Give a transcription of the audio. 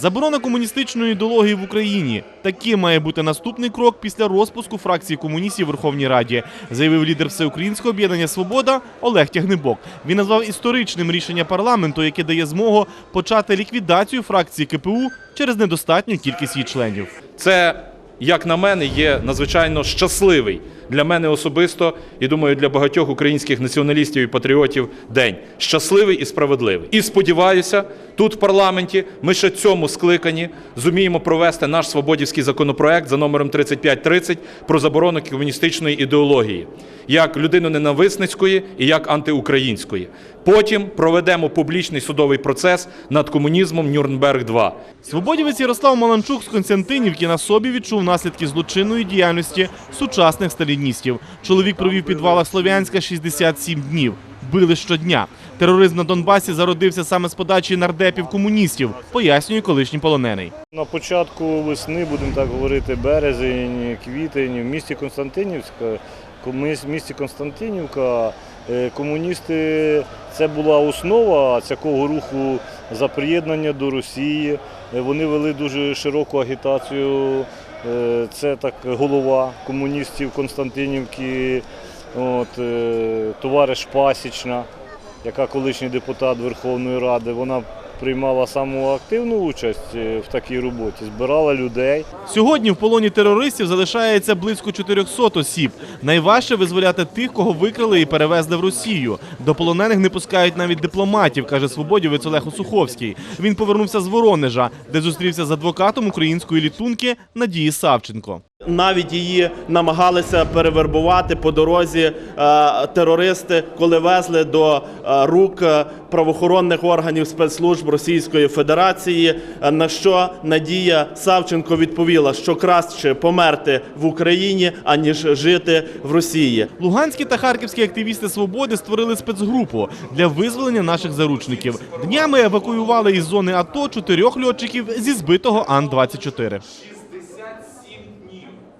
Заборона комуністичної ідеології в Україні. Таким має бути наступний крок після розпуску фракції комуністів Верховній Раді, заявив лідер Всеукраїнського об'єднання Свобода Олег Тягнебок. Він назвав історичним рішення парламенту, яке дає змогу почати ліквідацію фракції КПУ через недостатню кількість її членів. Це, як на мене, є надзвичайно щасливий для мене особисто і думаю, для багатьох українських націоналістів і патріотів день. Щасливий і справедливий. І сподіваюся, тут в парламенті ми ще цьому скликанні зуміємо провести наш свободівський законопроект за номером 3530 про заборону комуністичної ідеології, як людиноненависницької і як антиукраїнської. Потім проведемо публічний судовий процес над комунізмом Нюрнберг 2 Свободівець Ярослав Маланчук з Константинівки на собі відчув наслідки злочинної діяльності сучасних сталіністів. Чоловік провів в підвалах Слов'янська 67 днів. Били щодня. Тероризм на Донбасі зародився саме з подачі нардепів комуністів, пояснює колишній полонений. На початку весни, будемо так говорити, березень, квітень, в місті Константинівська, в місті Константинівка е, комуністи це була основа такого руху за приєднання до Росії. Е, Вони вели дуже широку агітацію. Е, Це так голова комуністів Константинівки, от, е, товариш Пасічна, яка колишній депутат Верховної Ради. Вона приймала саму активну участь е, в такій роботі, збирала людей. Сьогодні в полоні терористів залишається близько 400 осіб. Найважче визволяти тих, кого викрали і перевезли в Росію. До полонених не пускають навіть дипломатів, каже свободівець Олег Осуховський. Він повернувся з Воронежа, де зустрівся з адвокатом української літунки Надії Савченко. Навіть її намагалися перевербувати по дорозі е, терористи, коли везли до е, рук е, правоохоронних органів спецслужб Російської Федерації. На що Надія Савченко відповіла, що краще померти в Україні аніж жити в Росії. Луганські та харківські активісти свободи створили спецгрупу для визволення наших заручників. Днями евакуювали із зони АТО чотирьох льотчиків зі збитого Ан-24.